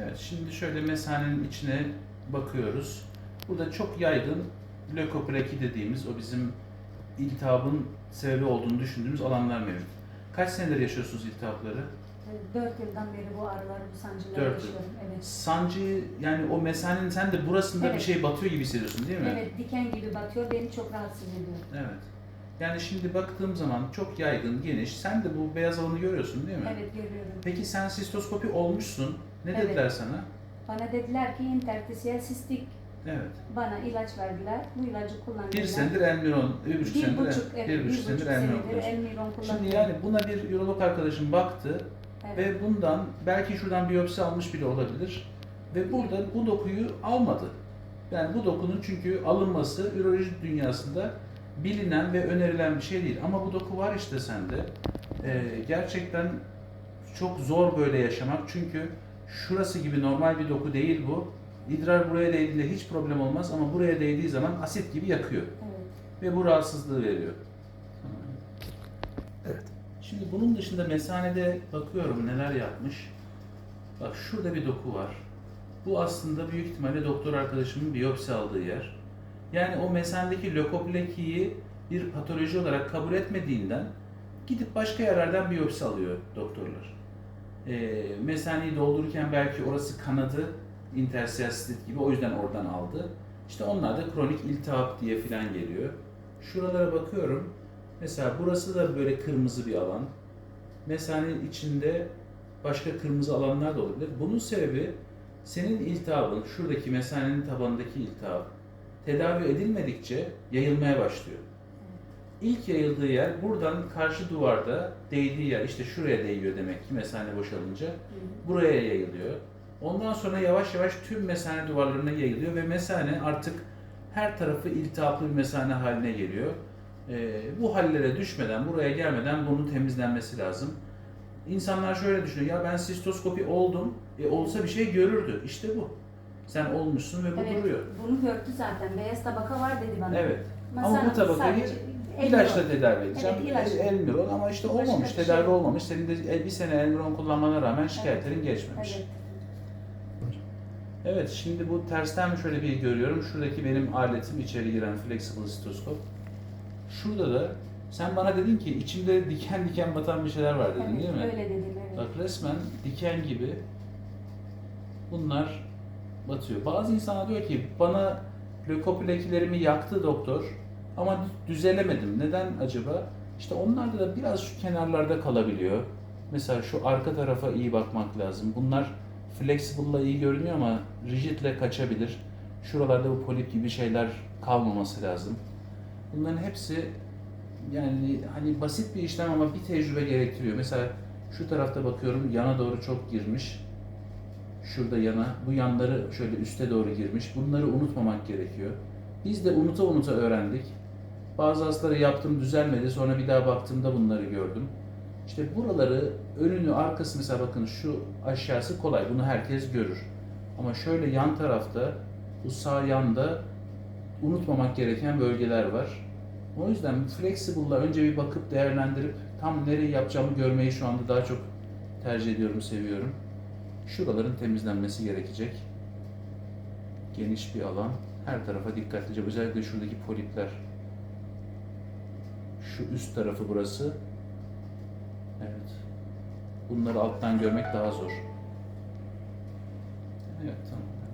Evet, şimdi şöyle mesanenin içine bakıyoruz. Burada çok yaygın lökopleki dediğimiz o bizim iltihabın sebebi olduğunu düşündüğümüz alanlar mevcut. Kaç senedir yaşıyorsunuz iltihapları? Ee, Dört yıldan beri bu ağrıları, bu sancıları Dört yaşıyorum. Evet. Sancıyı yani o mesanenin sen de burasında bir Evet. şey batıyor gibi hissediyorsun değil mi? Evet, diken gibi batıyor, beni çok rahatsız ediyor. Evet. Yani şimdi baktığım zaman çok yaygın, geniş. Sen de bu beyaz alanı görüyorsun değil mi? Evet, görüyorum. Peki sen sistoskopi olmuşsun. Ne Evet. dediler sana? Bana dediler ki interstitial sistik. Evet. Bana ilaç verdiler. Bu ilacı kullandım. Bir senedir Elmiron, bir buçuk bir senedir, buçuk, evet, bir buçuk senedir Elmiron. Elmiron. Şimdi yani buna bir ürolog arkadaşım baktı Evet. ve bundan belki şuradan biyopsi almış bile olabilir ve burada bu dokuyu almadı. Yani bu dokunun çünkü alınması üroloji dünyasında bilinen ve önerilen bir şey değil. Ama bu doku var işte sende. Ee, gerçekten çok zor böyle yaşamak çünkü şurası gibi normal bir doku değil bu. İdrar buraya değdiğinde hiç problem olmaz ama buraya değdiği zaman asit gibi yakıyor Evet. ve bu rahatsızlığı veriyor. Evet. Şimdi bunun dışında mesanede bakıyorum neler yapmış. Bak şurada bir doku var. Bu aslında büyük ihtimalle doktor arkadaşımın biyopsi aldığı yer. Yani o mesanedeki lökoplekiyi bir patoloji olarak kabul etmediğinden gidip başka yerlerden biyopsi alıyor doktorlar. Ee, mesaneyi doldururken belki orası kanadı, intersiyastit gibi o yüzden oradan aldı. İşte onlar da kronik iltihap diye filan geliyor. Şuralara bakıyorum. Mesela burası da böyle kırmızı bir alan. Mesanenin içinde başka kırmızı alanlar da olabilir. Bunun sebebi senin iltihabın, şuradaki mesanenin tabanındaki iltihap tedavi edilmedikçe yayılmaya başlıyor. İlk yayıldığı yer buradan karşı duvarda değdiği yer işte şuraya değiyor demek ki mesane boşalınca. Buraya yayılıyor. Ondan sonra yavaş yavaş tüm mesane duvarlarına yayılıyor ve mesane artık her tarafı iltihaplı bir mesane haline geliyor. Ee, bu hallere düşmeden, buraya gelmeden bunun temizlenmesi lazım. İnsanlar şöyle düşünüyor, ya ben sistoskopi oldum, e, olsa bir şey görürdü. İşte bu. Sen olmuşsun ve bu Evet, duruyor. bunu gördü zaten. Beyaz tabaka var dedi bana. Evet. Ama Masana bu tabakayı sadece. İlaçla tedavi edeceğim. Evet, ilaçla. El- Elmiron ama işte Başka olmamış, bir şey tedavi olmamış. Senin de e, bir sene Elmiron kullanmana rağmen şikayetlerin Evet. geçmemiş. Evet. Evet, şimdi bu tersten şöyle bir görüyorum. Şuradaki benim aletim içeri giren flexible stetoskop. Şurada da sen bana dedin ki içimde diken diken batan bir şeyler var dedin Evet, değil mi? Öyle dedim evet. Bak resmen diken gibi bunlar batıyor. Bazı insanlar diyor ki bana lökoplakilerimi yaktı doktor ama düzelemedim. Neden acaba? İşte onlarda da biraz şu kenarlarda kalabiliyor. Mesela şu arka tarafa iyi bakmak lazım. Bunlar flexible'la iyi görünüyor ama rigidle kaçabilir. Şuralarda bu polip gibi şeyler kalmaması lazım. Bunların hepsi yani hani basit bir işlem ama bir tecrübe gerektiriyor. Mesela şu tarafta bakıyorum yana doğru çok girmiş. Şurada yana, bu yanları şöyle üste doğru girmiş. Bunları unutmamak gerekiyor. Biz de unuta unuta öğrendik. Bazı hastaları yaptım düzelmedi. Sonra bir daha baktığımda bunları gördüm. İşte buraları önünü arkası mesela bakın şu aşağısı kolay. Bunu herkes görür. Ama şöyle yan tarafta bu sağ yanda unutmamak gereken bölgeler var. O yüzden Flexible'la önce bir bakıp değerlendirip tam nereyi yapacağımı görmeyi şu anda daha çok tercih ediyorum, seviyorum. Şuraların temizlenmesi gerekecek. Geniş bir alan. Her tarafa dikkatlice, özellikle şuradaki polipler. Şu üst tarafı burası. Evet. Bunları alttan görmek daha zor. Evet, tamam.